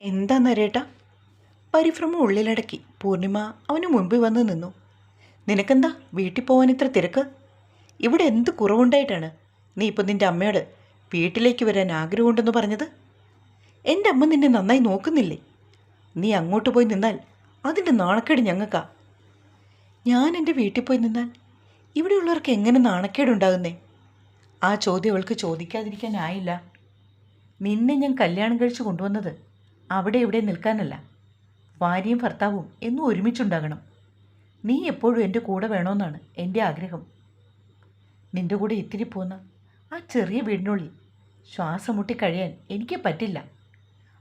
എന്താ നരേട്ടാ? പരിഭ്രമം ഉള്ളിലടക്കി. പൂർണിമ അവന് മുമ്പിൽ വന്ന് നിന്നു. നിനക്കെന്താ? വീട്ടിൽ പോകാൻ ഇത്ര തിരക്ക്? ഇവിടെ എന്ത് കുറവുണ്ടായിട്ടാണ്? നീ ഇപ്പം നിന്റെ അമ്മയോട് വീട്ടിലേക്ക് വരാൻ ആഗ്രഹമുണ്ടെന്ന് പറഞ്ഞത്? എന്റെ അമ്മ നിന്നെ നന്നായി നോക്കുന്നില്ലേ? നീ അങ്ങോട്ട് പോയി നിന്നാൽ അതിന്റെ നാണക്കേട് ഞങ്ങൾക്കാ. ഞാൻ എന്റെ വീട്ടിൽ പോയി നിന്നാൽ ഇവിടെയുള്ളവർക്ക് എങ്ങനെ നാണക്കേടുണ്ടാകുന്നേ? ആ ചോദ്യം അവൾക്ക് ചോദിക്കാതിരിക്കാനായില്ല. നിന്നെ ഞാൻ കല്യാണം കഴിച്ച് കൊണ്ടുവന്നത് അവിടെ ഇവിടെ നിൽക്കാനല്ല. ഭാര്യയും ഭർത്താവും എന്നും ഒരുമിച്ചുണ്ടാകണം. നീ എപ്പോഴും എന്റെ കൂടെ വേണമെന്നാണ് എന്റെ ആഗ്രഹം. നിന്റെ കൂടെ ഇത്തിരി പോന്ന ആ ചെറിയ വീടിനുള്ളിൽ ശ്വാസം മുട്ടി കഴിയാൻ എനിക്ക് പറ്റില്ല.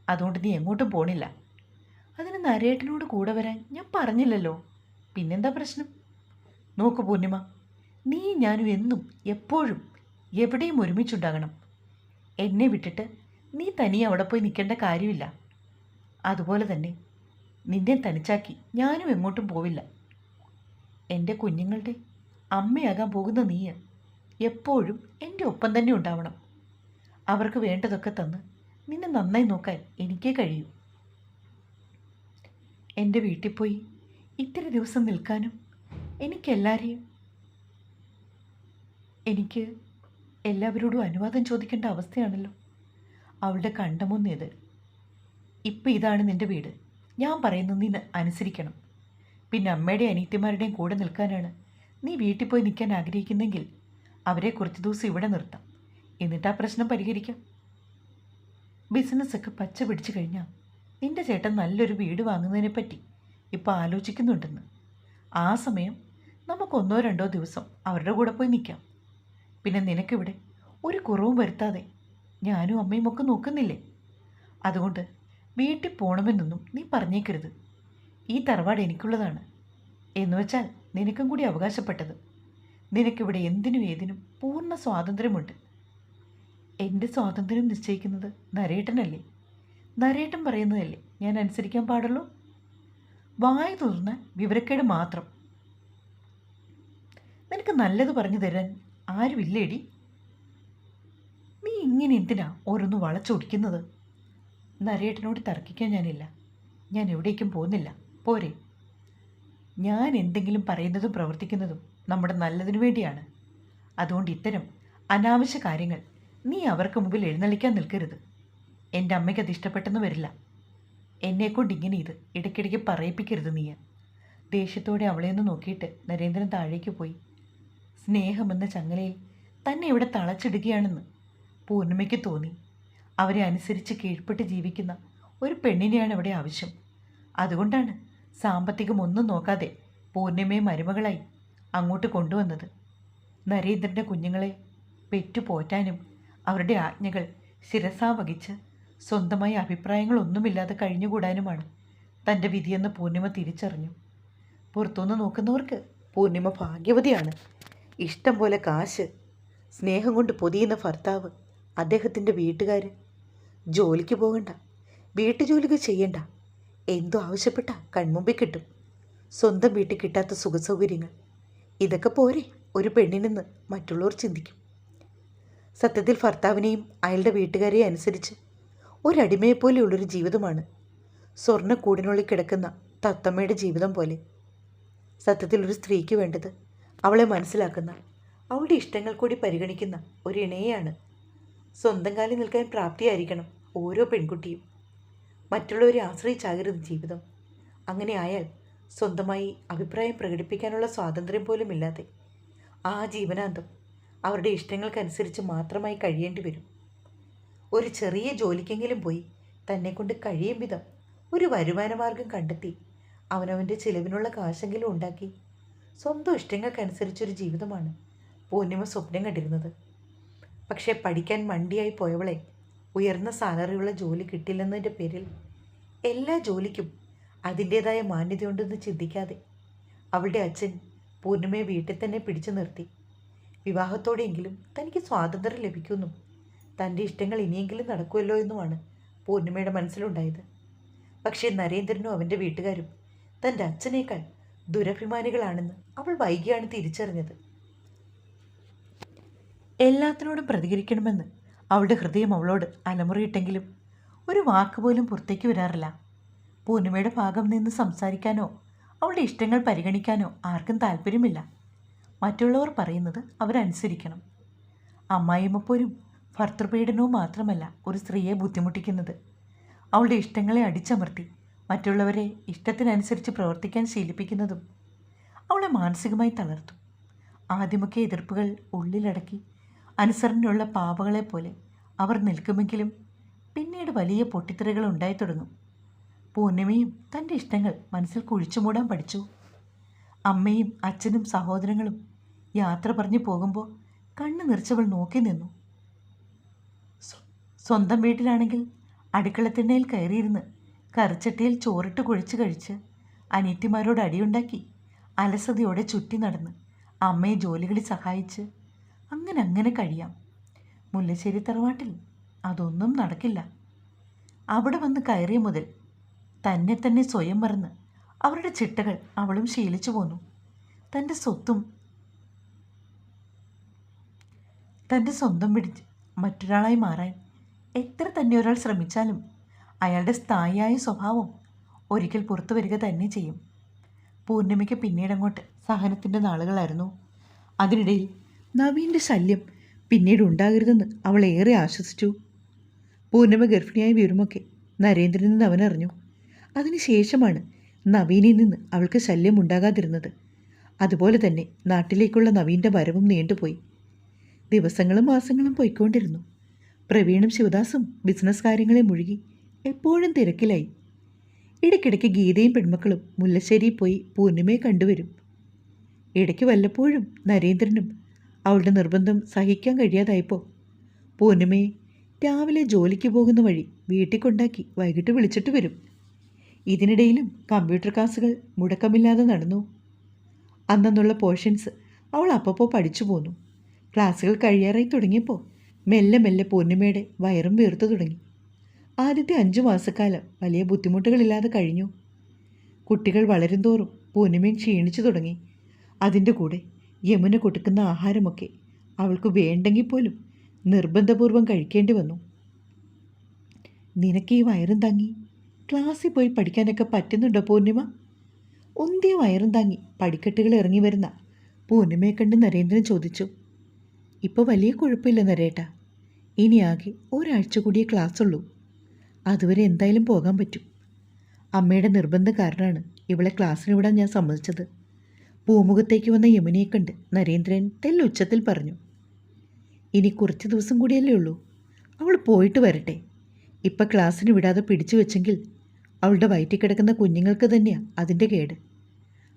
അതുകൊണ്ട് നീ എങ്ങോട്ടും പോണില്ല. അതിന് നരേട്ടനോട് കൂടെ വരാൻ ഞാൻ പറഞ്ഞില്ലല്ലോ. പിന്നെന്താ പ്രശ്നം? നോക്ക് പൂർണിമ നീ ഞാനും എന്നും എപ്പോഴും എവിടെയും ഒരുമിച്ചുണ്ടാകണം. എന്നെ വിട്ടിട്ട് നീ തനിയെ അവിടെ പോയി നിൽക്കേണ്ട കാര്യമില്ല. അതുപോലെ തന്നെ നിന്നെ തനിച്ചാക്കി ഞാനും എങ്ങോട്ടും പോവില്ല. എന്റെ കുഞ്ഞുങ്ങളുടെ അമ്മയാകാൻ പോകുന്ന നീ എപ്പോഴും എന്റെ ഒപ്പം തന്നെ ഉണ്ടാവണം. അവർക്ക് വേണ്ടതൊക്കെ തന്ന് നിന്നെ നന്നായി നോക്കാൻ എനിക്കേ കഴിയൂ. എന്റെ വീട്ടിൽ പോയി ഇത്തിരി ദിവസം നിൽക്കാനും എനിക്കെല്ലാവരെയും എനിക്ക് എല്ലാവരോടും അനുവാദം ചോദിക്കേണ്ട അവസ്ഥയാണല്ലോ അവളുടെ കണ്ടമൊന്നേത് ഇപ്പം ഇതാണ് നിന്റെ വീട്. ഞാൻ പറയുന്നത് നീ അനുസരിക്കണം. പിന്നെ അമ്മയുടെ അനീത്തിമാരുടെയും കൂടെ നിൽക്കാനാണ്. നീ വീട്ടിൽ പോയി നിൽക്കാൻ ആഗ്രഹിക്കുന്നെങ്കിൽ അവരെ കുറച്ച് ദിവസം ഇവിടെ നിർത്താം. എന്നിട്ട് ആ പ്രശ്നം പരിഹരിക്കാം. ബിസിനസ്സൊക്കെ പച്ച പിടിച്ചു കഴിഞ്ഞാൽ നിന്റെ ചേട്ടൻ നല്ലൊരു വീട് വാങ്ങുന്നതിനെപ്പറ്റി ഇപ്പോൾ ആലോചിക്കുന്നുണ്ടെന്ന്. ആ സമയം നമുക്ക് ഒന്നോ രണ്ടോ ദിവസം അവരുടെ കൂടെ പോയി നിൽക്കാം. പിന്നെ നിനക്കിവിടെ ഒരു കുറവും വരുത്താതെ ഞാനും അമ്മയും ഒക്കെ നോക്കുന്നില്ലേ? അതുകൊണ്ട് വീട്ടിൽ പോകണമെന്നൊന്നും നീ പറഞ്ഞേക്കരുത്. ഈ തറവാട് എനിക്കുള്ളതാണ്. എന്ന് വെച്ചാൽ നിനക്കും കൂടി അവകാശപ്പെട്ടത്. നിനക്കിവിടെ എന്തിനും ഏതിനും പൂർണ സ്വാതന്ത്ര്യമുണ്ട്. എന്റെ സ്വാതന്ത്ര്യം നിശ്ചയിക്കുന്നത് നരേട്ടനല്ലേ? നരേട്ടൻ പറയുന്നതല്ലേ ഞാൻ അനുസരിക്കാൻ പാടുള്ളൂ? വായ തുറന്ന വിവരക്കേട് മാത്രം. നിനക്ക് നല്ലത് പറഞ്ഞു തരാൻ ആരുമില്ലേടി? നീ ഇങ്ങനെ എന്തിനാ ഓരോന്ന് വളച്ചൊടിക്കുന്നത്? നരേട്ടനോട് തർക്കിക്കാൻ ഞാനില്ല. ഞാൻ എവിടേക്കും പോകുന്നില്ല. പോരെ. ഞാൻ എന്തെങ്കിലും പറയുന്നതും പ്രവർത്തിക്കുന്നതും നമ്മുടെ നല്ലതിനു വേണ്ടിയാണ്. അതുകൊണ്ട് ഇത്തരം അനാവശ്യ കാര്യങ്ങൾ നീ അവർക്ക് മുമ്പിൽ എഴുന്നള്ളിക്കാൻ നിൽക്കരുത്. എന്റെ അമ്മയ്ക്ക് അത് ഇഷ്ടപ്പെട്ടെന്ന് വരില്ല. എന്നെക്കൊണ്ട് ഇങ്ങനെ ഇത് ഇടയ്ക്കിടയ്ക്ക് പറയിപ്പിക്കരുത് നീ ദേഷ്യത്തോടെ അവളെ ഒന്ന് നോക്കിയിട്ട് നരേന്ദ്രൻ താഴേക്ക് പോയി. സ്നേഹമെന്ന ചങ്ങലയിൽ തന്നെ ഇവിടെ തളച്ചിടുകയാണെന്ന് പൂർണിമയ്ക്ക് തോന്നി. അവരെ അനുസരിച്ച് കീഴ്പ്പെട്ട് ജീവിക്കുന്ന ഒരു പെണ്ണിനെയാണ് ഇവിടെ ആവശ്യം. അതുകൊണ്ടാണ് സാമ്പത്തികമൊന്നും നോക്കാതെ പൂർണിമയെ മരുമകളായി അങ്ങോട്ട് കൊണ്ടുവന്നത്. നരേന്ദ്രന്റെ കുഞ്ഞുങ്ങളെ പെറ്റു പോറ്റാനും അവരുടെ ആജ്ഞകൾ ശിരസാ വഹിച്ച് സ്വന്തമായി അഭിപ്രായങ്ങളൊന്നുമില്ലാതെ കഴിഞ്ഞുകൂടാനുമാണ് തന്റെ വിധിയെന്ന് പൂർണിമ തിരിച്ചറിഞ്ഞു. പുറത്തുനിന്ന് നോക്കുന്നവർക്ക് പൂർണിമ ഭാഗ്യവതിയാണ്. ഇഷ്ടം പോലെ കാശ് സ്നേഹം കൊണ്ട് പൊതിയുന്ന ഭർത്താവ് അദ്ദേഹത്തിന്റെ വീട്ടുകാർ ജോലിക്ക് പോകണ്ട. വീട്ടുജോലികൾ ചെയ്യണ്ട. എന്തോ ആവശ്യപ്പെട്ട കൺമുമ്പിൽ കിട്ടും. സ്വന്തം വീട്ടിൽ കിട്ടാത്ത സുഖസൗകര്യങ്ങൾ. ഇതൊക്കെ പോരെ ഒരു പെണ്ണിനെന്ന് മറ്റുള്ളവർ ചിന്തിക്കും. സത്യത്തിൽ ഭർത്താവിനെയും അയാളുടെ വീട്ടുകാരെയും അനുസരിച്ച് ഒരടിമയെപ്പോലെയുള്ളൊരു ജീവിതമാണ്. സ്വർണക്കൂടിനുള്ളിൽ കിടക്കുന്ന തത്തമ്മയുടെ ജീവിതം പോലെ. സത്യത്തിൽ ഒരു സ്ത്രീക്ക് വേണ്ടത് അവളെ മനസ്സിലാക്കുന്ന അവളുടെ ഇഷ്ടങ്ങൾ കൂടി പരിഗണിക്കുന്ന ഒരു ഇണയെയാണ്. സ്വന്തം കാലിൽ നിൽക്കാൻ പ്രാപ്തിയായിരിക്കണം. ഓരോ പെൺകുട്ടിയും മറ്റുള്ളവരെ ആശ്രയിച്ചാകരുത് ജീവിതം. അങ്ങനെ ആയാൽ സ്വന്തമായി അഭിപ്രായം പ്രകടിപ്പിക്കാനുള്ള സ്വാതന്ത്ര്യം പോലും ഇല്ലാതെ ആ ജീവനാന്തം അവരുടെ ഇഷ്ടങ്ങൾക്കനുസരിച്ച് മാത്രമായി കഴിയേണ്ടി വരും. ഒരു ചെറിയ ജോലിക്കെങ്കിലും പോയി തന്നെക്കൊണ്ട് കഴിയും വിധം ഒരു വരുമാനമാർഗം കണ്ടെത്തി അവനവന്റെ ചിലവിനുള്ള കാശെങ്കിലും ഉണ്ടാക്കി സ്വന്തം ഇഷ്ടങ്ങൾക്കനുസരിച്ചൊരു ജീവിതമാണ് പൂർണിമ സ്വപ്നം കണ്ടിരുന്നത്. പക്ഷേ പഠിക്കാൻ മണ്ടിയായി പോയവളെ ഉയർന്ന സാലറിയുള്ള ജോലി കിട്ടില്ലെന്നതിന്റെ പേരിൽ എല്ലാ ജോലിക്കും അതിന്റേതായ മാന്യതയുണ്ടെന്ന് ചിന്തിക്കാതെ അവളുടെ അച്ഛൻ പൂർണിമയെ വീട്ടിൽ തന്നെ പിടിച്ചു നിർത്തി. വിവാഹത്തോടെയെങ്കിലും തനിക്ക് സ്വാതന്ത്ര്യം ലഭിക്കുമെന്നും തന്റെ ഇഷ്ടങ്ങൾ ഇനിയെങ്കിലും നടക്കുമല്ലോ എന്നുമാണ് പൂർണിമയുടെ മനസ്സിലുണ്ടായത്. പക്ഷേ നരേന്ദ്രനും അവന്റെ വീട്ടുകാരും തന്റെ അച്ഛനേക്കാൾ ദുരഭിമാനികളാണെന്ന് അവൾ വൈകിയാണ് തിരിച്ചറിഞ്ഞത്. എല്ലാത്തിനോടും പ്രതികരിക്കണമെന്ന് അവളുടെ ഹൃദയം അവളോട് അലമുറയിട്ടെങ്കിലും ഒരു വാക്ക് പോലും പുറത്തേക്ക് വരാറില്ല. പൂർണിമയുടെ ഭാഗം നിന്ന് സംസാരിക്കാനോ അവളുടെ ഇഷ്ടങ്ങൾ പരിഗണിക്കാനോ ആർക്കും താല്പര്യമില്ല. മറ്റുള്ളവർ പറയുന്നത് അവരനുസരിക്കണം. അമ്മായിമ്മപ്പോരും ഭർത്തൃപീഡനവും മാത്രമല്ല ഒരു സ്ത്രീയെ ബുദ്ധിമുട്ടിക്കുന്നത്. അവളുടെ ഇഷ്ടങ്ങളെ അടിച്ചമർത്തി മറ്റുള്ളവരെ ഇഷ്ടത്തിനനുസരിച്ച് പ്രവർത്തിക്കാൻ ശീലിപ്പിക്കുന്നതും അവളെ മാനസികമായി തളർത്തു. ആദ്യമൊക്കെ എതിർപ്പുകൾ ഉള്ളിലടക്കി അനുസരണയുള്ള പാവകളെ പോലെ അവർ നിൽക്കുമെങ്കിലും പിന്നീട് വലിയ പൊട്ടിത്തെറികൾ ഉണ്ടായി തുടങ്ങും. തന്റെ ഇഷ്ടങ്ങൾ മനസ്സിൽ കുഴിച്ചുമൂടാൻ പഠിച്ചു. അമ്മയും അച്ഛനും സഹോദരങ്ങളും യാത്ര പറഞ്ഞു പോകുമ്പോൾ കണ്ണ് നിറച്ചവൾ നോക്കി നിന്നു. സ്വന്തം വീട്ടിലാണെങ്കിൽ അടുക്കളത്തിണ്ണയിൽ കയറിയിരുന്ന് കറിച്ചട്ടിയിൽ ചോറിട്ട് കുഴിച്ച് കഴിച്ച് അനിയത്തിമാരോട് അടിയുണ്ടാക്കി അലസതയോടെ ചുറ്റി നടന്ന് അമ്മയെ ജോലികളിൽ സഹായിച്ച് അങ്ങനെ അങ്ങനെ കഴിയാം. മുല്ലശ്ശേരി തറവാട്ടിൽ അതൊന്നും നടക്കില്ല. അവിടെ വന്ന് കയറിയ മുതൽ തന്നെ തന്നെ സ്വയം മറന്ന് അവരുടെ ചിട്ടകൾ അവളും ശീലിച്ചു പോന്നു. തന്റെ സ്വത്തും തന്റെ സ്വന്തം പിടിച്ച് മറ്റൊരാളായി മാറാൻ എത്ര തന്നെ ഒരാൾ ശ്രമിച്ചാലും അയാളുടെ സ്ഥായിയായ സ്വഭാവം ഒരിക്കൽ പുറത്തു വരിക തന്നെ ചെയ്യും. പൂർണിമയ്ക്ക് പിന്നീടങ്ങോട്ട് സഹനത്തിന്റെ നാളുകളായിരുന്നു. അതിനിടയിൽ നവീന്റെ ശല്യം പിന്നീട് ഉണ്ടാകരുതെന്ന് അവൾ ഏറെ ആശ്വസിച്ചു. പൂർണിമ ഗർഭിണിയായി വിവരമൊക്കെ നരേന്ദ്രനിൽ നിന്ന് അവനറിഞ്ഞു അതിനുശേഷമാണ് നവീനിൽ നിന്ന് അവൾക്ക് ശല്യം ഉണ്ടാകാതിരുന്നത്. അതുപോലെ തന്നെ നാട്ടിലേക്കുള്ള നവീന്റെ വരവും നീണ്ടുപോയി. ദിവസങ്ങളും മാസങ്ങളും പോയിക്കൊണ്ടിരുന്നു. പ്രവീണും ശിവദാസും ബിസിനസ് കാര്യങ്ങളെ മുഴുകി എപ്പോഴും തിരക്കിലായി. ഇടയ്ക്കിടയ്ക്ക് ഗീതയും പെൺമക്കളും മുല്ലശ്ശേരി പോയി പൂർണിമയെ കണ്ടുവരും. ഇടയ്ക്ക് വല്ലപ്പോഴും നരേന്ദ്രനും അവളുടെ നിർബന്ധം സഹിക്കാൻ കഴിയാതായപ്പോൾ പൂനമേ രാവിലെ ജോലിക്ക് പോകുന്ന വഴി വീട്ടിൽ കൊണ്ടാക്കി വൈകിട്ട് വിളിച്ചിട്ട് വരും. ഇതിനിടയിലും കമ്പ്യൂട്ടർ ക്ലാസ്സുകൾ മുടക്കമില്ലാതെ നടന്നു. അന്നുള്ള പോർഷൻസ് അവൾ അപ്പപ്പോൾ പഠിച്ചു പോന്നു. ക്ലാസ്സുകൾ കഴിയാറായി തുടങ്ങിയപ്പോൾ മെല്ലെ മെല്ലെ പൂർണിമയുടെ വയറും വീർത്തു തുടങ്ങി. ആദ്യത്തെ അഞ്ചു മാസക്കാലം വലിയ ബുദ്ധിമുട്ടുകളില്ലാതെ കഴിഞ്ഞു. കുട്ടികൾ വളരും തോറും പൂർണിമയും ക്ഷീണിച്ചു തുടങ്ങി. അതിന്റെ കൂടെ യമുന കൊടുക്കുന്ന ആഹാരമൊക്കെ അവൾക്ക് വേണ്ടെങ്കിൽ പോലും നിർബന്ധപൂർവം കഴിക്കേണ്ടി വന്നു. നിനക്ക് ഈ വയറും താങ്ങി. ക്ലാസ്സിൽ പോയി പഠിക്കാനൊക്കെ പറ്റുന്നുണ്ടോ പൂർണിമ? ഒന്തിയ വയറും താങ്ങി പടിക്കെട്ടുകൾ ഇറങ്ങി വരുന്ന പൂർണിമയെ കണ്ട് നരേന്ദ്രൻ ചോദിച്ചു. ഇപ്പോൾ വലിയ കുഴപ്പമില്ല നരേട്ട. ഇനി ആകെ ഒരാഴ്ച കൂടിയേ ക്ലാസ്സുള്ളൂ. അതുവരെ എന്തായാലും പോകാൻ പറ്റും. അമ്മയുടെ നിർബന്ധ കാരണമാണ് ഇവളെ ക്ലാസ്സിന് വിടാൻ ഞാൻ സമ്മതിച്ചത്. പൂമുഖത്തേക്ക് വന്ന യമുനയെ കണ്ട് നരേന്ദ്രൻ തെല്ലുച്ചത്തിൽ പറഞ്ഞു ഇനി കുറച്ച് ദിവസം കൂടിയല്ലേ ഉള്ളൂ. അവൾ പോയിട്ട് വരട്ടെ. ഇപ്പം ക്ലാസ്സിന് വിടാതെ പിടിച്ചു വെച്ചെങ്കിൽ അവളുടെ വയറ്റിൽ കിടക്കുന്ന കുഞ്ഞുങ്ങൾക്ക് തന്നെയാണ് അതിന്റെ കേട്.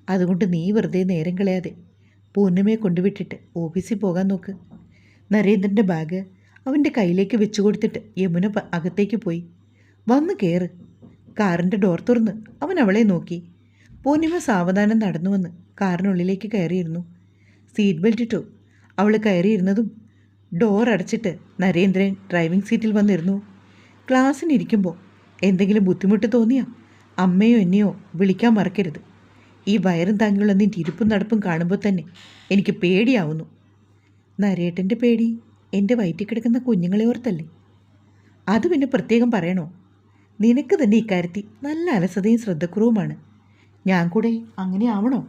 അതുകൊണ്ട് നീ വെറുതെ നേരം കളയാതെ പൂർണിമയെ കൊണ്ടുവിട്ടിട്ട് ഓഫീസിൽ പോകാൻ നോക്ക്. നരേന്ദ്രന്റെ ബാഗ് അവന്റെ കയ്യിലേക്ക് വെച്ചു കൊടുത്തിട്ട് യമുന അകത്തേക്ക് പോയി. വന്ന് കയറ് കാറിന്റെ ഡോർ തുറന്ന് അവൻ അവളെ നോക്കി. പൂർണിമ സാവധാനം നടന്നുവന്ന് കാറിനുള്ളിലേക്ക് കയറിയിരുന്നു. സീറ്റ് ബെൽറ്റ് ഇട്ടു. അവൾ കയറിയിരുന്നതും ഡോർ അടച്ചിട്ട് നരേന്ദ്രൻ ഡ്രൈവിംഗ് സീറ്റിൽ വന്നിരുന്നു. ക്ലാസ്സിനിരിക്കുമ്പോൾ എന്തെങ്കിലും ബുദ്ധിമുട്ട് തോന്നിയാൽ അമ്മയോ എന്നെയോ വിളിക്കാൻ മറക്കരുത്. ഈ വയറും താങ്ങിയുള്ള നിന്റെ ഇരിപ്പും നടപ്പും കാണുമ്പോൾ തന്നെ എനിക്ക് പേടിയാവുന്നു. നരേട്ടന്റെ പേടി എന്റെ വയറ്റിൽ കിടക്കുന്ന കുഞ്ഞുങ്ങളെ ഓർത്തല്ലേ? അത് പിന്നെ പ്രത്യേകം പറയണോ? നിനക്ക് തന്നെ ഇക്കാര്യത്തിൽ നല്ല അലസതയും ശ്രദ്ധക്കുറവുമാണ്. ഞാൻ കൂടെ അങ്ങനെ ആവണോ?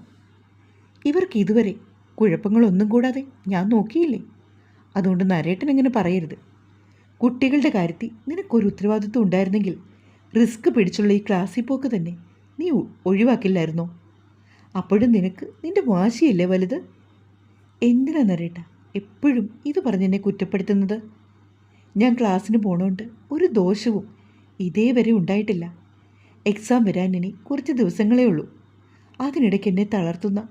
ഇവർക്ക് ഇതുവരെ കുഴപ്പങ്ങളൊന്നും കൂടാതെ ഞാൻ നോക്കിയില്ലേ? അതുകൊണ്ട് നരേട്ടൻ ഇങ്ങനെ പറയരുത്. കുട്ടികളുടെ കാര്യത്തിൽ നിനക്കൊരു ഉത്തരവാദിത്വം ഉണ്ടായിരുന്നെങ്കിൽ റിസ്ക് പിടിച്ചുള്ള ഈ ക്ലാസ്സിൽ പോക്ക് തന്നെ നീ ഒഴിവാക്കില്ലായിരുന്നോ? അപ്പോഴും നിനക്ക് നിന്റെ വാശിയല്ലേ വലുത്? എന്തിനാ നരേട്ട എപ്പോഴും ഇത് പറഞ്ഞ് എന്നെ കുറ്റപ്പെടുത്തുന്നത്? ഞാൻ ക്ലാസ്സിന് പോണോണ്ട് ഒരു ദോഷവും ഇതേവരെ ഉണ്ടായിട്ടില്ല. എക്സാം വരാൻ ഇനി കുറച്ച് ദിവസങ്ങളേ ഉള്ളൂ. അതിനിടയ്ക്ക് എന്നെ തളർത്തുന്ന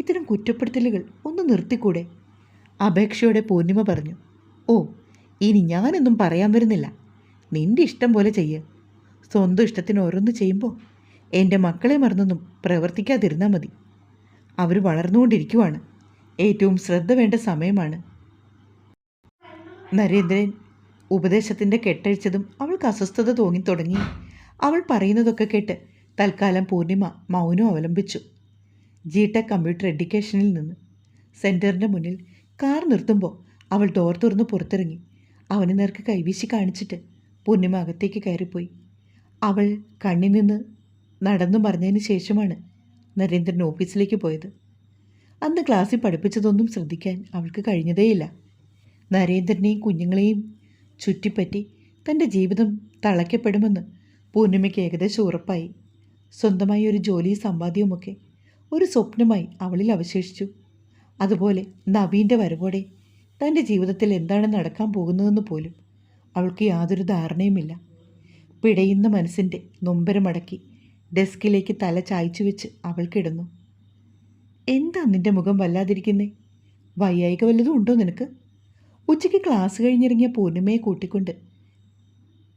ഇത്തരം കുറ്റപ്പെടുത്തലുകൾ ഒന്ന് നിർത്തിക്കൂടെ? അപേക്ഷയോടെ പൂർണിമ പറഞ്ഞു. ഓ ഇനി ഞാനൊന്നും പറയാൻ വരുന്നില്ല. നിന്റെ ഇഷ്ടം പോലെ ചെയ്യ്. സ്വന്തം ഇഷ്ടത്തിന് ഓരോന്ന് ചെയ്യുമ്പോൾ എന്റെ മക്കളെ മറന്നൊന്നും പ്രവർത്തിക്കാതിരുന്നാൽ മതി. അവർ വളർന്നുകൊണ്ടിരിക്കുവാണ്. ഏറ്റവും ശ്രദ്ധ വേണ്ട സമയമാണ്. നരേന്ദ്രൻ ഉപദേശത്തിന്റെ കെട്ടഴിച്ചതും അവൾക്ക് അസ്വസ്ഥത തോന്നി തുടങ്ങി. അവൾ പറയുന്നതൊക്കെ കേട്ട് തൽക്കാലം പൂർണിമ മൗനം അവലംബിച്ചു. ജി ടെക് കമ്പ്യൂട്ടർ എഡ്യൂക്കേഷനിൽ നിന്ന് സെന്ററിന്റെ മുന്നിൽ കാർ നിർത്തുമ്പോൾ അവൾ ഡോർ തുറന്ന് പുറത്തിറങ്ങി. അവന് നേർക്ക് കൈവീശി കാണിച്ചിട്ട് പൂർണിമ അകത്തേക്ക് കയറിപ്പോയി. അവൾ കണ്ണിൽ നിന്ന് നടന്നു പറഞ്ഞതിന് ശേഷമാണ് നരേന്ദ്രൻ ഓഫീസിലേക്ക് പോയത്. അന്ന് ക്ലാസ്സിൽ പഠിപ്പിച്ചതൊന്നും ശ്രദ്ധിക്കാൻ അവൾക്ക് കഴിഞ്ഞതേയില്ല. നരേന്ദ്രനെയും കുഞ്ഞുങ്ങളെയും ചുറ്റിപ്പറ്റി തന്റെ ജീവിതം തളയ്ക്കപ്പെടുമെന്ന് പൂർണിമയ്ക്ക് ഏകദേശം ഉറപ്പായി. സ്വന്തമായി ഒരു ജോലി സമ്പാദ്യവുമൊക്കെ ഒരു സ്വപ്നമായി അവളിൽ അവശേഷിച്ചു. അതുപോലെ നവീന്റെ വരവോടെ തന്റെ ജീവിതത്തിൽ എന്താണ് നടക്കാൻ പോകുന്നതെന്ന് പോലും അവൾക്ക് യാതൊരു ധാരണയുമില്ല. പിടയുന്ന മനസ്സിന്റെ നൊമ്പരമടക്കി ഡെസ്കിലേക്ക് തല ചായ്ച്ചു വെച്ച് അവൾ കിടന്നു. എന്താ നിന്റെ മുഖം വല്ലാതിരിക്കുന്നേ? വയ്യായിക വല്ലതും ഉണ്ടോ നിനക്ക്? ഉച്ചയ്ക്ക് ക്ലാസ് കഴിഞ്ഞിറങ്ങിയ പൂർണിമയെ കൂട്ടിക്കൊണ്ട്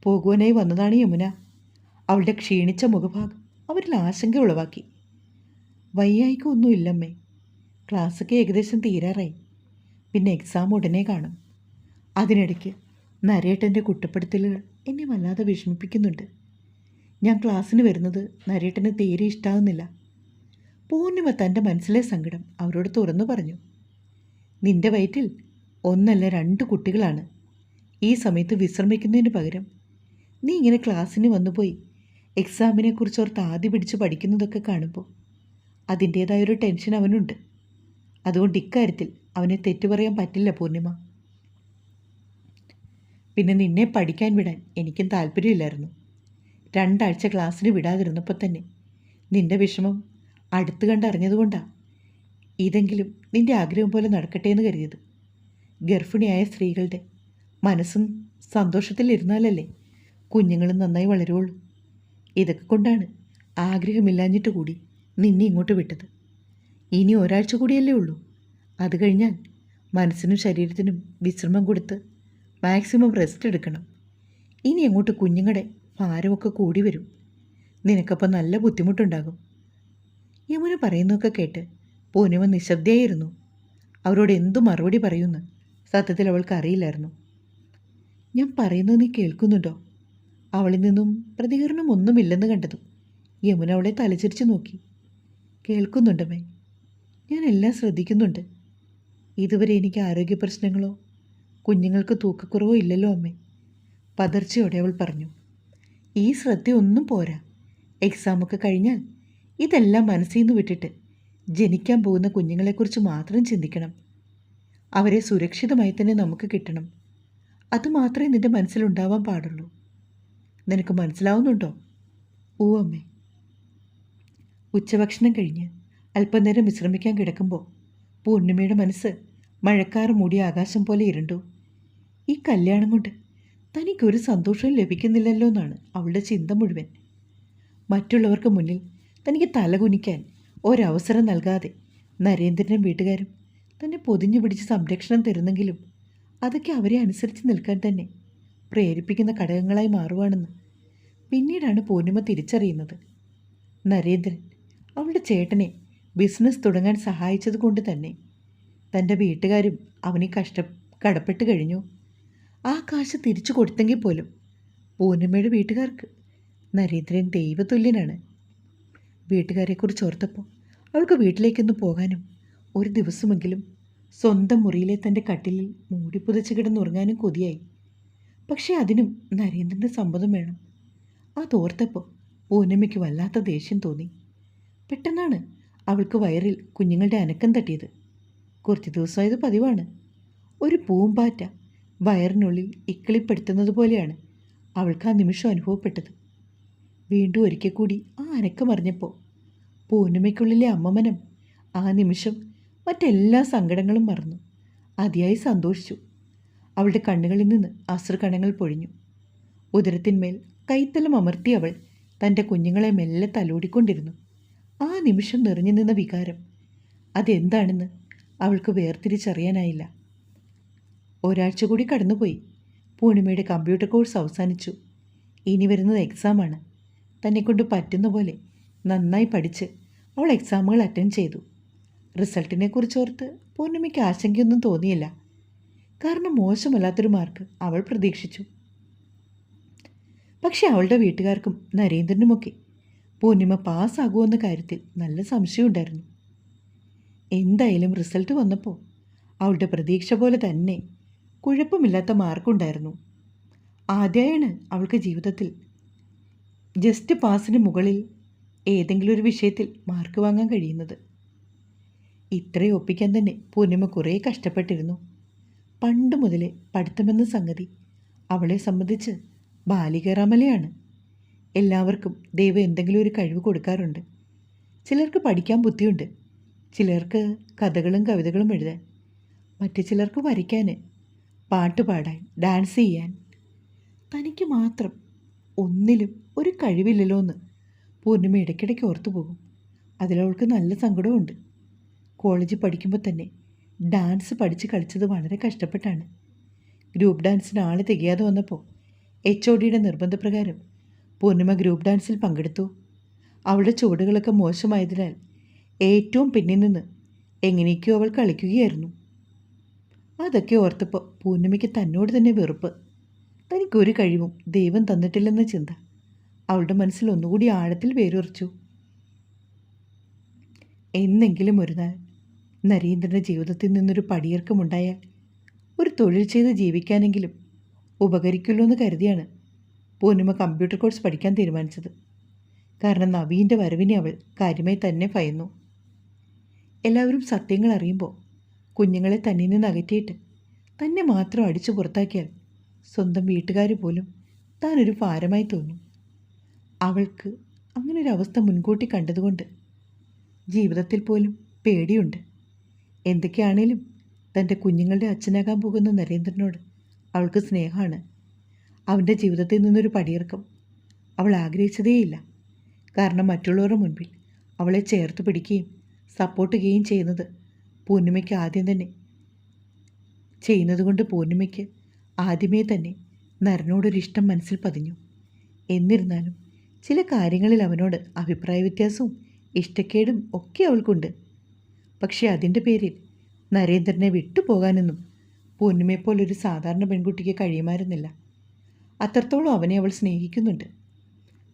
പോകുവാനായി വന്നതാണ് യമുന. അവളുടെ ക്ഷീണിച്ച മുഖഭാഗം അവരിൽ ആശങ്ക ഉളവാക്കി. വയ്യായിക്കൊന്നുമില്ലമ്മേ ക്ലാസ്സൊക്കെ ഏകദേശം തീരാറായി. പിന്നെ എക്സാം ഉടനെ കാണും. അതിനിടയ്ക്ക് നരേട്ടന്റെ കുറ്റപ്പെടുത്തലുകൾ എന്നെ വല്ലാതെ വിഷമിപ്പിക്കുന്നുണ്ട്. ഞാൻ ക്ലാസ്സിന് വരുന്നത് നരേട്ടന് തീരെ ഇഷ്ടാവുന്നില്ല. പൂർണിമ തന്റെ മനസ്സിലെ സങ്കടം അവരോട് തുറന്നു പറഞ്ഞു. നിന്റെ വയറ്റിൽ ഒന്നല്ല രണ്ട് കുട്ടികളാണ്. ഈ സമയത്ത് വിശ്രമിക്കുന്നതിന് പകരം നീ ഇങ്ങനെ ക്ലാസ്സിന് വന്നുപോയി എക്സാമിനെ കുറിച്ച് ഓർത്ത് ആദ്യ പിടിച്ച് പഠിക്കുന്നതൊക്കെ കാണുമ്പോൾ അതിന്റേതായൊരു ടെൻഷൻ അവനുണ്ട്. അതുകൊണ്ട് ഇക്കാര്യത്തിൽ അവനെ തെറ്റു പറയാൻ പറ്റില്ല പൂർണിമ. പിന്നെ നിന്നെ പഠിക്കാൻ വിടാൻ എനിക്കും താല്പര്യമില്ലായിരുന്നു. രണ്ടാഴ്ച ക്ലാസ്സിന് വിടാതിരുന്നപ്പോൾ തന്നെ നിന്റെ വിഷമം അടുത്ത് കണ്ടറിഞ്ഞതുകൊണ്ടാണ് ഇതെങ്കിലും നിന്റെ ആഗ്രഹം പോലെ നടക്കട്ടെ എന്ന് കരുതിയത്. ഗർഭിണിയായ സ്ത്രീകളുടെ മനസ്സും സന്തോഷത്തിലിരുന്നാലല്ലേ കുഞ്ഞുങ്ങളും നന്നായി വളരുള്ളൂ ഇതൊക്കെ കൊണ്ടാണ് ആഗ്രഹമില്ലാഞ്ഞിട്ട് കൂടി നിന്നെ ഇങ്ങോട്ട് വിട്ടത്. ഇനി ഒരാഴ്ച കൂടിയല്ലേ ഉള്ളൂ. അത് കഴിഞ്ഞാൽ മനസ്സിനും ശരീരത്തിനും വിശ്രമം കൊടുത്ത് മാക്സിമം റെസ്റ്റ് എടുക്കണം. ഇനി അങ്ങോട്ട് കുഞ്ഞുങ്ങളുടെ ഭാരമൊക്കെ കൂടി വരും. നിനക്കപ്പോൾ നല്ല ബുദ്ധിമുട്ടുണ്ടാകും. യമുന പറയുന്നതൊക്കെ കേട്ട് പൂനമ നിശബ്ദയായിരുന്നു. അവരോട് എന്തു മറുപടി പറയുമെന്ന് സത്യത്തിൽ അവൾക്ക് അറിയില്ലായിരുന്നു. ഞാൻ പറയുന്നത് നീ കേൾക്കുന്നുണ്ടോ? അവളിൽ നിന്നും പ്രതികരണം ഒന്നുമില്ലെന്ന് കണ്ടതും യമുന അവളെ തലചിരിച്ച് നോക്കി. കേൾക്കുന്നുണ്ടമ്മേ ഞാൻ എല്ലാം ശ്രദ്ധിക്കുന്നുണ്ട്. ഇതുവരെ എനിക്ക് ആരോഗ്യ പ്രശ്നങ്ങളോ കുഞ്ഞുങ്ങൾക്ക് തൂക്കക്കുറവോ ഇല്ലല്ലോ അമ്മേ പതർച്ചയോടെ അവൾ പറഞ്ഞു. ഈ ശ്രദ്ധയൊന്നും പോരാ. എക്സാമൊക്കെ കഴിഞ്ഞാൽ ഇതെല്ലാം മനസ്സിൽ നിന്ന് വിട്ടിട്ട് ജനിക്കാൻ പോകുന്ന കുഞ്ഞുങ്ങളെക്കുറിച്ച് മാത്രം ചിന്തിക്കണം. അവരെ സുരക്ഷിതമായി തന്നെ നമുക്ക് കിട്ടണം. അതുമാത്രമേ നിന്റെ മനസ്സിലുണ്ടാവാൻ പാടുള്ളൂ. നിനക്ക് മനസ്സിലാവുന്നുണ്ടോ? ഓ അമ്മേ. ഉച്ചഭക്ഷണം കഴിഞ്ഞ് അല്പനേരം വിശ്രമിക്കാൻ കിടക്കുമ്പോൾ പൂർണിമയുടെ മനസ്സ് മഴക്കാർ മൂടിയ ആകാശം പോലെ ഇരുണ്ടു. ഈ കല്യാണം കൊണ്ട് തനിക്കൊരു സന്തോഷവും ലഭിക്കുന്നില്ലല്ലോ എന്നാണ് അവളുടെ ചിന്ത മുഴുവൻ. മറ്റുള്ളവർക്ക് മുന്നിൽ തനിക്ക് തലകുനിക്കാൻ ഒരവസരം നൽകാതെ നരേന്ദ്രനും വീട്ടുകാരും തന്നെ പൊതിഞ്ഞു പിടിച്ച് സംരക്ഷണം തരുന്നെങ്കിലും അതൊക്കെ അവരെ അനുസരിച്ച് നിൽക്കാൻ തന്നെ പ്രേരിപ്പിക്കുന്ന ഘടകങ്ങളായി മാറുവാണെന്ന് പിന്നീടാണ് പൂർണിമ തിരിച്ചറിയുന്നത്. നരേന്ദ്രൻ അവളുടെ ചേട്ടനെ ബിസിനസ് തുടങ്ങാൻ സഹായിച്ചത് കൊണ്ട് തന്നെ തന്റെ വീട്ടുകാരും അവനെ കഷ്ട കടപ്പെട്ട് കഴിഞ്ഞു. ആ കാശ് തിരിച്ചു കൊടുത്തെങ്കിൽ പോലും പൂർണിമയുടെ വീട്ടുകാർക്ക് നരേന്ദ്രൻ ദൈവതുല്യനാണ്. വീട്ടുകാരെക്കുറിച്ച് ഓർത്തപ്പോൾ അവൾക്ക് വീട്ടിലേക്കൊന്ന് പോകാനും ഒരു ദിവസമെങ്കിലും സ്വന്തം മുറിയിലെ തന്റെ കട്ടിലിൽ മൂടിപ്പുതച്ച് കിടന്നുറങ്ങാനും കൊതിയായി. പക്ഷേ അതിനും നരേന്ദ്രന്റെ സമ്മതം വേണം. അതോർത്തപ്പോൾ പൂനമ്മയ്ക്ക് വല്ലാത്ത ദേഷ്യം തോന്നി. പെട്ടെന്നാണ് അവൾക്ക് വയറിൽ കുഞ്ഞുങ്ങളുടെ അനക്കം തട്ടിയത്. കുറച്ച് ദിവസമായത് പതിവാണ്. ഒരു പൂമ്പാറ്റ വയറിനുള്ളിൽ ഇക്കിളിപ്പെടുത്തുന്നത് പോലെയാണ് അവൾക്ക് ആ നിമിഷം അനുഭവപ്പെട്ടത്. വീണ്ടും ഒരിക്കൽ കൂടി ആ അനക്കം അറിഞ്ഞപ്പോൾ പൂർണിമയ്ക്കുള്ളിലെ അമ്മമനം ആ നിമിഷം മറ്റെല്ലാ സങ്കടങ്ങളും മറന്നു. അതിയായി സന്തോഷിച്ചു. അവളുടെ കണ്ണുകളിൽ നിന്ന് അശ്രുകണങ്ങൾ പൊഴിഞ്ഞു. ഉദരത്തിന്മേൽ കൈത്തലം അമർത്തി അവൾ തന്റെ കുഞ്ഞുങ്ങളെ മെല്ലെ തലോടിക്കൊണ്ടിരുന്നു. ആ നിമിഷം നിറഞ്ഞു നിന്ന വികാരം. അതെന്താണെന്ന് അവൾക്ക് വേർതിരിച്ചറിയാനായില്ല. ഒരാഴ്ച കൂടി കടന്നുപോയി. പൂണിമയുടെ കമ്പ്യൂട്ടർ കോഴ്സ് അവസാനിച്ചു. ഇനി വരുന്നത് എക്സാമാണ് തന്നെക്കൊണ്ട് പറ്റുന്ന പോലെ നന്നായി പഠിച്ച് അവൾ എക്സാമുകൾ അറ്റൻഡ് ചെയ്തു. റിസൾട്ടിനെ കുറിച്ച് ഓർത്ത് പൂർണിമയ്ക്ക് ആശങ്കയൊന്നും തോന്നിയില്ല. കാരണം മോശമല്ലാത്തൊരു മാർക്ക് അവൾ പ്രതീക്ഷിച്ചു. പക്ഷെ അവളുടെ വീട്ടുകാർക്കും നരേന്ദ്രനുമൊക്കെ പൂർണിമ പാസ്സാകുമെന്ന കാര്യത്തിൽ നല്ല സംശയമുണ്ടായിരുന്നു. എന്തായാലും റിസൾട്ട് വന്നപ്പോൾ അവളുടെ പ്രതീക്ഷ പോലെ തന്നെ കുഴപ്പമില്ലാത്ത മാർക്കുണ്ടായിരുന്നു. ആദ്യമാണ് അവൾക്ക് ജീവിതത്തിൽ ജസ്റ്റ് പാസിന് മുകളിൽ ഏതെങ്കിലും ഒരു വിഷയത്തിൽ മാർക്ക് വാങ്ങാൻ കഴിയുന്നത്. ഇത്രയും ഒപ്പിക്കാൻ തന്നെ പൂർണിമ കുറേ കഷ്ടപ്പെട്ടിരുന്നു. പണ്ട് മുതലേ പഠിത്തമെന്ന സംഗതി അവളെ സംബന്ധിച്ച് ബാലികറാമലയാണ്. എല്ലാവർക്കും ദൈവം എന്തെങ്കിലും ഒരു കഴിവ് കൊടുക്കാറുണ്ട്. ചിലർക്ക് പഠിക്കാൻ ബുദ്ധിയുണ്ട്. ചിലർക്ക് കഥകളും കവിതകളും എഴുതാൻ. മറ്റു ചിലർക്ക് വരയ്ക്കാൻ പാട്ട് പാടാൻ ഡാൻസ് ചെയ്യാൻ. തനിക്ക് മാത്രം ഒന്നിലും ഒരു കഴിവില്ലല്ലോ എന്ന് പൂർണിമ ഇടയ്ക്കിടയ്ക്ക് ഓർത്തു പോകും. അതിലവൾക്ക് നല്ല സങ്കടമുണ്ട് കോളേജിൽ പഠിക്കുമ്പോൾ തന്നെ ഡാൻസ് പഠിച്ച് കളിച്ചത് വളരെ കഷ്ടപ്പെട്ടാണ്. ഗ്രൂപ്പ് ഡാൻസിന് ആൾ തികയാതെ വന്നപ്പോൾ എച്ച് ഒ ഡിയുടെ നിർബന്ധപ്രകാരം പൂർണിമ ഗ്രൂപ്പ് ഡാൻസിൽ പങ്കെടുത്തു. അവളുടെ ചുവടുകളൊക്കെ മോശമായതിനാൽ ഏറ്റവും പിന്നിൽ നിന്ന് എങ്ങനെയൊക്കെയോ അവൾ കളിക്കുകയായിരുന്നു. അതൊക്കെ ഓർത്തപ്പോൾ പൂർണിമയ്ക്ക് തന്നോട് തന്നെ വെറുപ്പ്. തനിക്കൊരു കഴിവും ദൈവം തന്നിട്ടില്ലെന്ന ചിന്ത അവളുടെ മനസ്സിൽ ഒന്നുകൂടി ആഴത്തിൽ വേരുറച്ചു. എന്നെങ്കിലും ഒരു നാൾ നരേന്ദ്രന്റെ ജീവിതത്തിൽ നിന്നൊരു പടിയിറക്കമുണ്ടായാൽ ഒരു തൊഴിൽ ചെയ്ത് ജീവിക്കാനെങ്കിലും ഉപകരിക്കുമല്ലോ എന്ന് കരുതിയാണ് പൂർണിമ കമ്പ്യൂട്ടർ കോഴ്സ് പഠിക്കാൻ തീരുമാനിച്ചത്. കാരണം നവീന്റെ വരവിനെ അവൾ കാര്യമായി തന്നെ ഭയന്നു. എല്ലാവരും സത്യങ്ങൾ അറിയുമ്പോൾ കുഞ്ഞുങ്ങളെ തന്നിൽ നിന്ന് അകറ്റിയിട്ട് തന്നെ മാത്രം അടിച്ചു പുറത്താക്കിയാൽ സ്വന്തം വീട്ടുകാർ പോലും താനൊരു ഭാരമായി തോന്നും. അവൾക്ക് അങ്ങനൊരവസ്ഥ മുൻകൂട്ടി കണ്ടതുകൊണ്ട് ജീവിതത്തിൽ പോലും പേടിയുണ്ട്. എന്തൊക്കെയാണേലും തന്റെ കുഞ്ഞുങ്ങളുടെ അച്ഛനാകാൻ പോകുന്ന നരേന്ദ്രനോട് അവൾക്ക് സ്നേഹമാണ്. അവന്റെ ജീവിതത്തിൽ നിന്നൊരു പടിയിറക്കം. അവൾ ആഗ്രഹിച്ചതേയില്ല. കാരണം മറ്റുള്ളവരുടെ മുൻപിൽ അവളെ ചേർത്ത് പിടിക്കുകയും സപ്പോർട്ട് ചെയ്യുകയും ചെയ്യുന്നത് പൂർണിമയ്ക്ക് ആദ്യം തന്നെ. ചെയ്യുന്നത് കൊണ്ട് പൂർണിമയ്ക്ക് ആദ്യമേ തന്നെ നരനോടൊരിഷ്ടം മനസ്സിൽ പതിഞ്ഞു. എന്നിരുന്നാലും ചില കാര്യങ്ങളിൽ അവനോട് അഭിപ്രായ വ്യത്യാസവും ഇഷ്ടക്കേടും ഒക്കെ അവൾക്കുണ്ട്. പക്ഷേ അതിന്റെ പേരിൽ നരേന്ദ്രനെ വിട്ടുപോകാനൊന്നും പൂർണിമയെപ്പോലൊരു സാധാരണ പെൺകുട്ടിക്ക് കഴിയുമായിരുന്നില്ല. അത്രത്തോളം അവനെ അവൾ സ്നേഹിക്കുന്നുണ്ട്.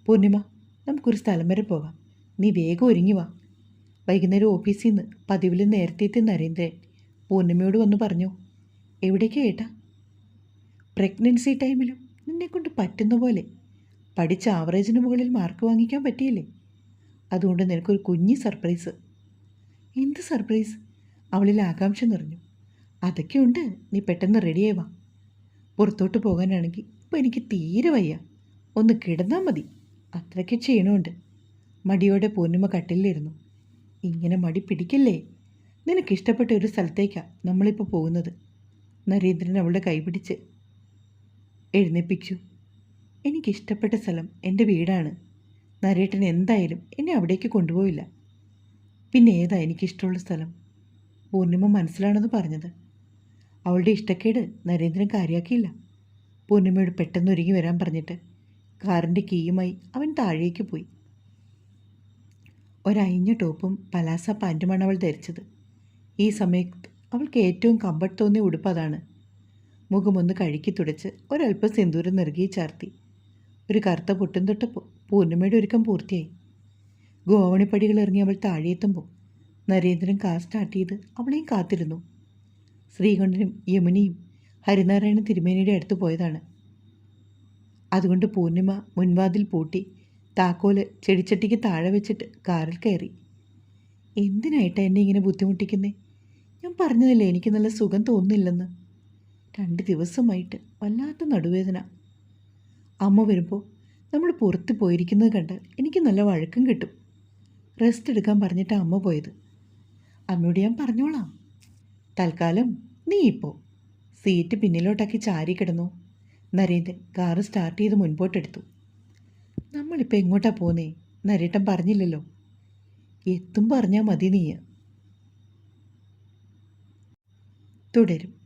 പൊന്നുമ നമുക്കൊരു സ്ഥലം വരെ പോകാം. നീ വേഗം ഒരുങ്ങി വാ. വൈകുന്നേരം ഓഫീസിൽ നിന്ന് പതിവിൽ നേരത്തെ എത്തി നരേന്ദ്രൻ പൂർണിമയോട് വന്ന് പറഞ്ഞു എവിടേക്കാ ഏട്ടാ? പ്രഗ്നൻസി ടൈമിലും നിന്നെക്കൊണ്ട് പറ്റുന്ന പോലെ. പഠിച്ച ആവറേജിന് മുകളിൽ മാർക്ക് വാങ്ങിക്കാൻ പറ്റിയില്ലേ? അതുകൊണ്ട് നിനക്കൊരു കുഞ്ഞി സർപ്രൈസ്. എന്ത് സർപ്രൈസ്? അവളിൽ ആകാംക്ഷ നിറഞ്ഞു. അതൊക്കെ ഉണ്ട്. നീ പെട്ടെന്ന് റെഡിയായി വാ. പുറത്തോട്ട് പോകാനാണെങ്കിൽ ഇപ്പോൾ എനിക്ക് തീരെ വയ്യ. ഒന്ന് കിടന്നാൽ മതി. അത്രയ്ക്ക് ക്ഷീണമുണ്ട്. മടിയോടെ പൂർണിമ കട്ടിലിരുന്നു ഇങ്ങനെ മടി പിടിക്കില്ലേ? നിനക്കിഷ്ടപ്പെട്ട ഒരു സ്ഥലത്തേക്കാണ് നമ്മളിപ്പോൾ പോകുന്നത്. നരേന്ദ്രൻ അവളുടെ കൈപിടിച്ച് എഴുന്നേപ്പിച്ചു എനിക്കിഷ്ടപ്പെട്ട സ്ഥലം എന്റെ വീടാണ്. നരേട്ടൻ എന്തായാലും എന്നെ അവിടേക്ക് കൊണ്ടുപോയില്ല പിന്നെ ഏതാ എനിക്കിഷ്ടമുള്ള സ്ഥലം? പൂർണിമ മനസ്സിലാണെന്ന് പറഞ്ഞത്. അവളുടെ ഇഷ്ടക്കേട് നരേന്ദ്രൻ കാര്യമാക്കിയില്ല പൂർണിമയോട് പെട്ടെന്ന് ഒരുങ്ങി വരാൻ പറഞ്ഞിട്ട് കാറിന്റെ കീയുമായി അവൻ താഴേക്ക് പോയി. ഒരഞ്ഞ ടോപ്പും പലാസ പാന്റുമാണ് അവൾ ധരിച്ചത്. ഈ സമയത്ത് അവൾക്ക് ഏറ്റവും കംഫർട്ട് തോന്നിയ ഉടുപ്പ് അതാണ്. മുഖമൊന്ന് കഴുകി തുടച്ച് ഒരല്പം സിന്ദൂരം നിറുകി ചാർത്തി. ഒരു കറുത്ത പൊട്ടും തൊട്ട് പൂർണിമയുടെ ഒരുക്കം പൂർത്തിയായി. ഗോവണിപ്പടികൾ ഇറങ്ങി അവൾ താഴെയെത്തുമ്പോൾ നരേന്ദ്രൻ കാർ സ്റ്റാർട്ട് ചെയ്ത് അവളെയും കാത്തിരുന്നു. ശ്രീകണ്ഠനും യമുനയും ഹരിനാരായണ തിരുമേനിയുടെ അടുത്ത് പോയതാണ്. അതുകൊണ്ട് പൂർണിമ മുൻവാതിൽ പൂട്ടി താക്കോൽ ചെടിച്ചട്ടിക്ക് താഴെ വെച്ചിട്ട് കാറിൽ കയറി. എന്തിനായിട്ടാ എന്നെ ഇങ്ങനെ ബുദ്ധിമുട്ടിക്കുന്നേ? ഞാൻ പറഞ്ഞതല്ലേ എനിക്ക് നല്ല സുഖം തോന്നുന്നില്ലെന്ന്. രണ്ട് ദിവസമായിട്ട് വല്ലാത്ത നടുവേദന. അമ്മ വരുമ്പോൾ നമ്മൾ പുറത്ത് പോയിരിക്കുന്നത് കണ്ടാൽ എനിക്ക് നല്ല വഴക്കം കിട്ടും. റെസ്റ്റ് എടുക്കാൻ പറഞ്ഞിട്ട് അമ്മ പോയത്. അമ്മയോട് ഞാൻ പറഞ്ഞോളാം. തൽക്കാലം നീ ഇപ്പോൾ സീറ്റ് പിന്നിലോട്ടാക്കി ചാരി കിടന്നു. നരേന്ദ്രൻ കാറ് സ്റ്റാർട്ട് ചെയ്ത് മുൻപോട്ടെടുത്തു. നമ്മളിപ്പോൾ എങ്ങോട്ടാ പോന്നേ? നരേട്ടൻ പറഞ്ഞില്ലല്ലോ. എത്തും പറഞ്ഞാൽ മതി നീ തുടരും.